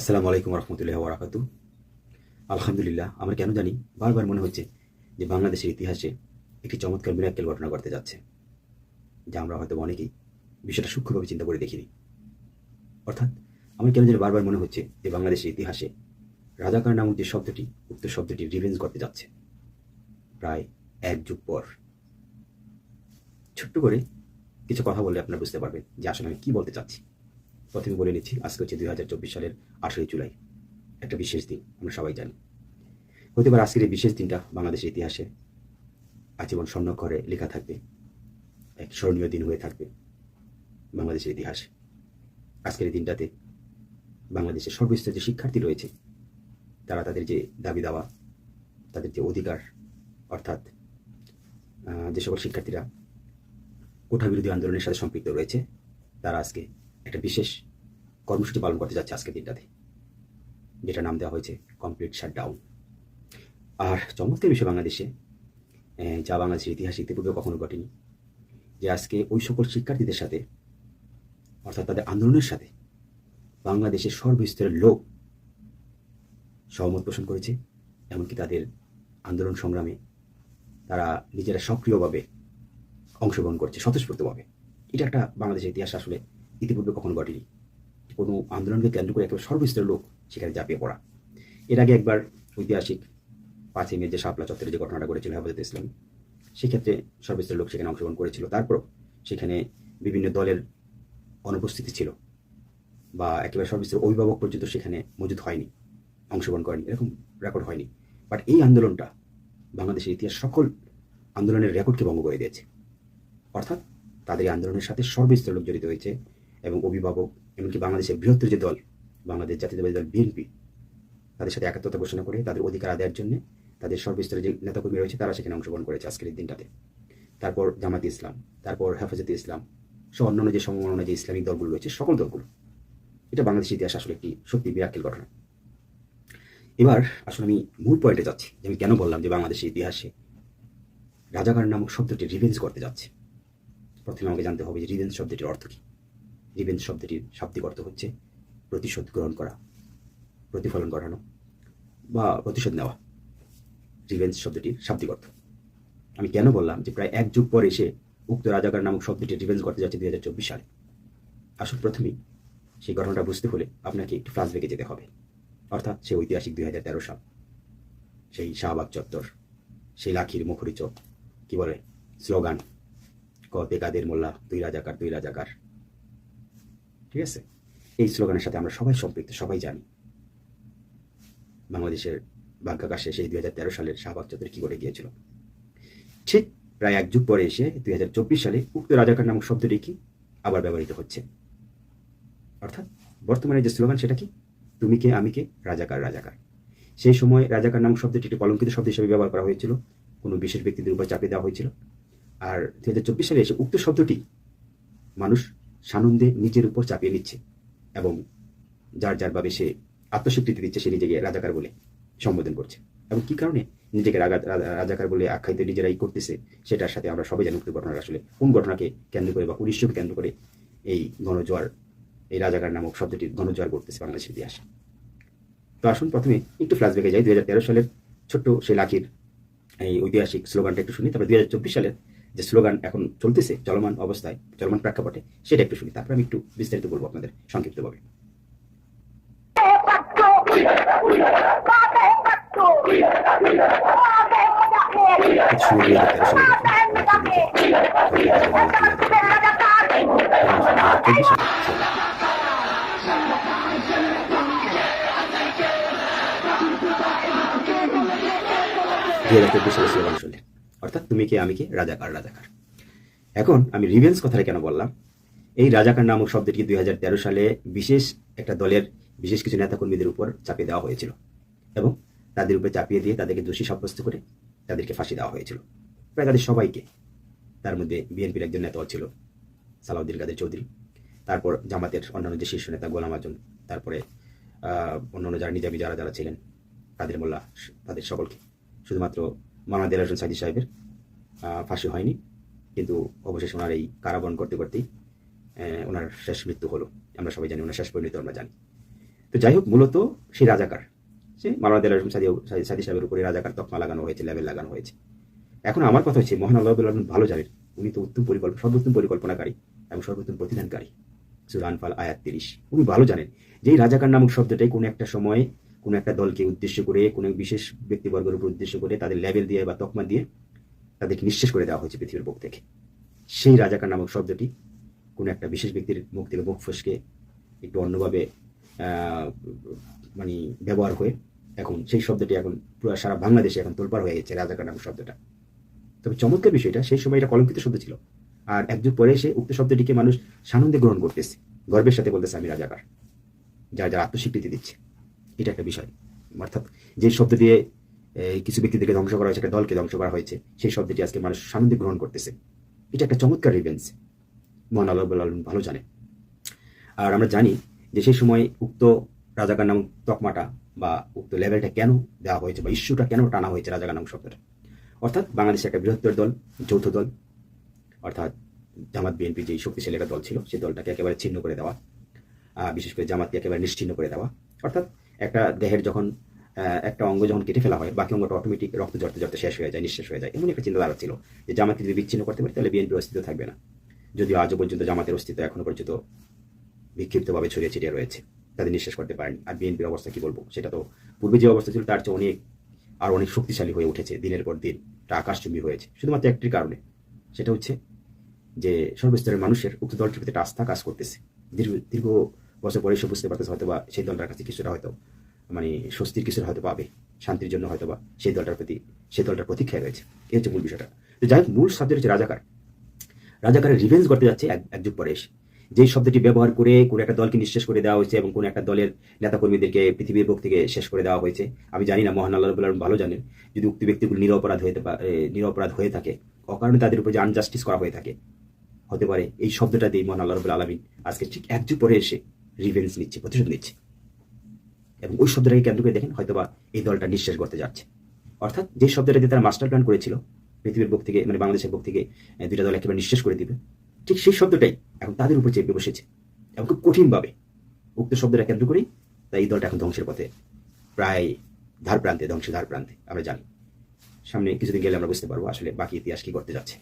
আসসালামু আলাইকুম রহমতুল্লাহ ওরাকাতু আলহামদুলিল্লাহ, আমার কেন জানি বারবার মনে হচ্ছে যে বাংলাদেশের ইতিহাসে একটি চমৎকার মিরাক্কেল ঘটনা ঘটতে যাচ্ছে, যা আমরা হয়তো অনেকেই বিষয়টা সূক্ষ্মভাবে চিন্তা করে দেখিনি। অর্থাৎ, আমার কেন জানি বারবার মনে হচ্ছে যে বাংলাদেশের ইতিহাসে রাজাকার নামক যে শব্দটি উক্ত শব্দটি রিভেঞ্জ করতে যাচ্ছে। প্রায় এক যুগ পর। ছোট্ট করে কিছু কথা বললে আপনারা বুঝতে পারবেন যে আসলে আমি কী বলতে চাচ্ছি। প্রথমে বলে নিচ্ছি, আজকে হচ্ছে দুই হাজার চব্বিশ সালের আঠেরোই জুলাই। একটা বিশেষ দিন, আমরা সবাই জানি। হতে পারে আজকের এই বিশেষ দিনটা বাংলাদেশের ইতিহাসে আজীবন স্বর্ণক্ষরে লেখা থাকবে, এক স্মরণীয় দিন হয়ে থাকবে বাংলাদেশের ইতিহাসে। আজকের এই দিনটাতে বাংলাদেশের সর্বস্তরের যে শিক্ষার্থী রয়েছে, তারা তাদের যে দাবি দাওয়া, তাদের যে অধিকার, অর্থাৎ যে সকল শিক্ষার্থীরা কোঠা বিরোধী আন্দোলনের সাথে সম্পৃক্ত রয়েছে, তারা আজকে একটা বিশেষ কর্মসূচি পালন করতে যাচ্ছে আজকের দিনটাতে যেটা নাম দেওয়া হয়েছে কমপ্লিট শাটডাউন আর চমৎকার বিষয় বাংলাদেশে যা বাংলাদেশের ইতিহাসে ইতিপূর্বে কখনো ঘটেনি, যে আজকে ওই সকল শিক্ষার্থীদের সাথে, অর্থাৎ তাদের আন্দোলনের সাথে, বাংলাদেশের সর্বস্তরের লোক সহমত পোষণ করেছে, এমনকি তাদের আন্দোলন সংগ্রামে তারা নিজেরা সক্রিয়ভাবে অংশগ্রহণ করছে, স্বতঃস্ফূর্তভাবে। এটা একটা বাংলাদেশের ইতিহাস আসলে ইতিপূর্বে কখনো ঘটেনি। কোনো আন্দোলনকে কেন্দ্র করে একেবারে সর্বস্তরের লোক সেখানে ঝাঁপিয়ে পড়া। এর আগে একবার ঐতিহাসিক পাঁচই মে যে শাপলা চত্বরে যে ঘটনাটা ঘটেছিল হেফাজত ইসলাম সেক্ষেত্রে সর্বস্তরের লোক সেখানে অংশগ্রহণ করেছিল। তারপরও সেখানে বিভিন্ন দলের অনুপস্থিতি ছিল বা একেবারে সর্বস্তরের অভিভাবক পর্যন্ত সেখানে মজুদ হয়নি, অংশগ্রহণ করেনি, এরকম রেকর্ড হয়নি। বাট এই আন্দোলনটা বাংলাদেশের ইতিহাস সকল আন্দোলনের রেকর্ডকে ভঙ্গ করে দিয়েছে। অর্থাৎ তাদের আন্দোলনের সাথে সর্বস্তরের লোক জড়িত হয়েছে। এবং অভিভাবক এমনকি বাংলাদেশের বৃহত্তর যে দল, বাংলাদেশ জাতীয়তাবাদী দল বিএনপি তাদের সাথে একাত্মতা ঘোষণা করে, তাদের অধিকার আদায়ের জন্য তাদের সর্বস্তরে যে নেতাকর্মী রয়েছে, তারা সেখানে অংশগ্রহণ করেছে আজকের এই দিনটাতে। তারপর জামাত ইসলাম, তারপর হেফাজতে ইসলাম, সহ অন্যান্য যে সমমনা যে ইসলামিক দলগুলো রয়েছে, সকল দলগুলো। এটা বাংলাদেশের ইতিহাস আসলে একটি সত্যি বিরাকেল ঘটনা। এবার আসলে আমি মূল পয়েন্টে যাচ্ছি, যে আমি কেন বললাম যে বাংলাদেশের ইতিহাসে রাজাকার নামক শব্দটি রিভেঞ্জ করতে যাচ্ছে। প্রথমে আমাকে জানতে হবে যে রিভেঞ্জ শব্দটির অর্থ কী। রিভেঞ্জ শব্দটির শাব্দিক অর্থ হচ্ছে প্রতিশোধ গ্রহণ করা, প্রতিফলন ঘটানো বা প্রতিশোধ নেওয়া। রিভেঞ্জ শব্দটির শাব্দিক অর্থ। আমি কেন বললাম যে প্রায় এক যুগ পর এসে উক্ত রাজাকার নামক শব্দটি রিভেঞ্জ করতে যাচ্ছে দুই হাজার চব্বিশ সালে? আসল প্রথমেই সেই ঘটনাটা বুঝতে হলে আপনাকে একটু ফ্লাশব্যাকে যেতে হবে। অর্থাৎ সেই ঐতিহাসিক দুই হাজার তেরো সাল। সেই শাহবাগ চত্বর, সেই লাখির মুখরিচ কী বলে, স্লোগান, ক বেকাদের মোল্লা, দুই রাজাকার দুই রাজাকার। ঠিক আছে? এই স্লোগানের সাথে আমরা সবাই সম্পৃক্ত, সবাই জানি। বাংলাদেশের ভাগ্যাকাশে সেই দুই হাজার তেরো সালের শাহবাগ চত্বরে কি করে গিয়েছিল? ঠিক প্রায় এক যুগ পরে এসে দুই হাজার চব্বিশ সালে উক্ত রাজাকার নামক শব্দটি কি আবার ব্যবহৃত হচ্ছে? অর্থাৎ বর্তমানে যে স্লোগান সেটা কি? তুমি কে, আমি কে, রাজাকার রাজাকার। সেই সময় রাজাকার নামক শব্দটি একটি কলঙ্কিত শব্দ হিসেবে ব্যবহার করা হয়েছিল। কোনো বিশেষ ব্যক্তিদের উপর চাপিয়ে দেওয়া হয়েছিল। আর দু হাজার চব্বিশ সালে এসে উক্ত শব্দটি মানুষ সানন্দে নিজের উপর চাপিয়ে নিচ্ছে এবং যার যার ভাবে সে আত্মস্বীকৃতি দিচ্ছে, সে নিজেকে রাজাকার বলে সম্বোধন করছে। এবং কি কারণে নিজেকে রাজাকার বলে আখ্যায়িত নিজেরাই করতেছে, সেটার সাথে আমরা সবাই জানি ঘটনাটা আসলে কোন ঘটনাকে কেন্দ্র করে বা উনিশশোকে কেন্দ্র করে এই গণজোয়ার এই রাজাকার নামক শব্দটি গণজোয়ার করতেছে বাংলাদেশের ইতিহাসে। তো আসুন প্রথমে একটু ফ্ল্যাশব্যাকে যাই। দুই হাজার তেরো সালের ছোট্ট সেই লাখির এই ঐতিহাসিক স্লোগানটা একটু শুনি। তারপরে দুই হাজার চব্বিশ সালের যে স্লোগান এখন চলতেছে, চলমান অবস্থায়, চলমান প্রেক্ষাপটে, সেটা একটু শুনি। তারপরে আমি একটু বিস্তারিত বলব আপনাদের সংক্ষিপ্তভাবে। দুই হাজার চব্বিশ সালে স্লোগান শুনলেন। অর্থাৎ তুমি কে, আমি কে? রাজাকার রাজাকার। এখন আমি রিভেন্স কথাটা কেন বললাম? এই রাজাকার নামক শব্দটি দুই হাজার তেরো সালে বিশেষ একটা দলের বিশেষ কিছু নেতাকর্মীদের উপর চাপিয়ে দেওয়া হয়েছিল এবং তাদের উপরে চাপিয়ে দিয়ে তাদেরকে দোষী সাব্যস্ত করে তাদেরকে ফাঁসি দেওয়া হয়েছিল। প্রায় তাদের সবাইকে। তার মধ্যে বিএনপির একজন নেতাও ছিল, সালাউদ্দিন কাদের চৌধুরী। তারপর জামাতের অন্যান্য যে শীর্ষ নেতা গোলাম আজম, তারপরে অন্যান্য যারা নিজামী যারা যারা ছিলেন, কাদের মোল্লা, তাদের সকলকে। শুধুমাত্র মানা দেলার হোসেন সাইদি সাহেবের ফাঁসি হয়নি, কিন্তু অবশেষে ওনার এই কারাবরণ করতে করতেই ওনার শেষ মৃত্যু হলো। আমরা সবাই জানি ওনার শেষ পরিণতি, আমরা জানি। তো যাই হোক, মূলত সেই রাজাকার। সে মাওলানা দেলার সাদি সাদি সাহেবের উপরে রাজাকার তকমা লাগানো হয়েছে লেভেল লাগানো হয়েছে। এখন আমার কথা হচ্ছে, মহান আল্লাহ ভালো জানেন, উনি তো উত্তম পরিকল্পনা সর্বোত্তম পরিকল্পনাকারী এবং সর্বোত্তম প্রতিদানকারী। সুরান ফাল আয়াত তিরিশ। উনি ভালো জানেন যে রাজাকার নামক শব্দটাই কোনো একটা সময়ে কোনো একটা দলকে উদ্দেশ্য করে, কোনো বিশেষ ব্যক্তিবর্গের উপর উদ্দেশ্য করে তাদের লেভেল দিয়ে বা তকমা দিয়ে তাদেরকে নিঃশেষ করে দেওয়া হয়েছে পৃথিবীর বুক থেকে। সেই রাজাকার নামক শব্দটি কোনো একটা বিশেষ ব্যক্তির মুখ থেকে মুখ ফসকে একটু অন্যভাবে মানে ব্যবহার হয়ে এখন সেই শব্দটি এখন পুরো সারা বাংলাদেশে এখন তোলপাড় হয়ে গেছে রাজাকার নামক শব্দটা। তবে চমৎকার বিষয়টা, সেই সময় এটা কলঙ্কিত শব্দ ছিল। আর এক যুগ পরে এসে উক্ত শব্দটিকে মানুষ সানন্দে গ্রহণ করতেছে। গর্বের সাথে বলতেছে আমি রাজাকার, যারা যারা আত্মস্বীকৃতি দিচ্ছে। এটা একটা বিষয়। অর্থাৎ যে শব্দ দিয়ে কিছু ব্যক্তিদেরকে ধ্বংস করা হয়েছে, একটা দলকে ধ্বংস করা হয়েছে, সেই শব্দটি আজকে মানুষ সানন্দে গ্রহণ করতেছে। এটা একটা চমৎকার রিভেন্স মহান আল্লাহ আলামিন ভালো জানে আর আমরা জানি যে সেই সময় উক্ত রাজাকার নামক তকমাটা বা উক্ত লেভেলটা কেন দেওয়া হয়েছে বা ইস্যুটা কেন টানা হয়েছে রাজাকার নামক শব্দটা? অর্থাৎ বাংলাদেশে একটা বৃহত্তর দল, যৌথ দল, অর্থাৎ জামাত বিএনপি যে শক্তিশালী একটা দল ছিল, সেই দলটাকে একেবারে ছিন্ন করে দেওয়া বিশেষ করে জামাতকে একেবারে নিশ্চিন্ন করে দেওয়া, অর্থাৎ একটা দেহের যখন একটা অঙ্গ যখন কেটে ফেলা হয়, বাকি অঙ্গটা অটোমেটিক রক্ত জড়তে জড়তে শেষ হয়ে যায়, নিঃশেষ হয়ে যায়। এমন একটা চিন্তাধারা ছিল যে জামাতকে যদি বিচ্ছিন্ন করতে পারে, তাহলে বিএনপির অস্তিত্ব থাকবে না। যদিও আজও পর্যন্ত জামাতের অস্তিত্ব এখনও পর্যন্ত বিক্ষিপ্তভাবে ছড়িয়ে ছিটিয়ে রয়েছে, তাদের নিঃশেষ করতে পারেনি। আর বিএনপির অবস্থা কী বলব? সেটা তো পূর্বে যে অবস্থা ছিল, তার চেয়ে অনেক, আর অনেক শক্তিশালী হয়ে উঠেছে দিনের পর দিন। আকাশচুম্বী হয়েছে। শুধুমাত্র একটি কারণে। সেটা হচ্ছে যে সর্বস্তরের মানুষের উক্ত দলটির প্রতি একটা আস্থা কাজ করতেছে। দীর্ঘ দীর্ঘ বছর পরে সে বুঝতে পারতেছে হয়তো বা সেই দলটার কাছে কিছুটা হয়তো মানে স্বস্তির কিছুটা হয়তো পাবে, শান্তির জন্য হয়তো বা সেই দলটার প্রতি, সেই দলটার প্রতীক্ষায় রয়েছে। এই হচ্ছে মূল বিষয়টা। তো যাই হোক, মূল সাবজেক্ট হচ্ছে রাজাকার। রাজাকারের রিভেঞ্জ করতে যাচ্ছে এক যুগ পরে এসে। যেই শব্দটি ব্যবহার করে কোনো একটা দলকে নিঃশেষ করে দেওয়া হয়েছে এবং কোনো একটা দলের নেতাকর্মীদেরকে পৃথিবীর বুক থেকে শেষ করে দেওয়া হয়েছে, আমি জানি না, মহান আল্লাহ ভালো জানেন, যদি উক্ত ব্যক্তিগুলো নিরপরাধ হয়ে নিরপরাধ হয়ে থাকে, অকারণে তাদের উপর যে আনজাস্টিস করা হয়ে থাকে, হতে পারে এই শব্দটা দিয়ে মহান আল্লাহ রবুল আলমিন আজকে ঠিক এক যুগ পরে এসে রিভেন্স নিচ্ছে, প্রতিশোধ নিচ্ছে। এবং ওই শব্দটাকে কেন্দ্র করে দেখেন হয়তোবা এই দলটা নিঃশ্বাস করতে যাচ্ছে। অর্থাৎ যে শব্দটা দিয়ে তারা মাস্টার প্ল্যান করেছিল, পৃথিবীর বুক থেকে মানে বাংলাদেশের বুক থেকে দুইটা দল একেবারে নিঃশেষ করে দিবে, ঠিক সেই শব্দটাই এখন তাদের উপর চেপে বসেছে। এবং খুব কঠিনভাবে উক্ত শব্দটা কেন্দ্র করেই তাই এই দলটা এখন ধ্বংসের পথে, প্রায় ধার প্রান্তে, ধ্বংসের ধার প্রান্তে, আমরা জানি। সামনে কিছুদিন গেলে আমরা বুঝতে পারব আসলে বাকি ইতিহাস কি করতে যাচ্ছে।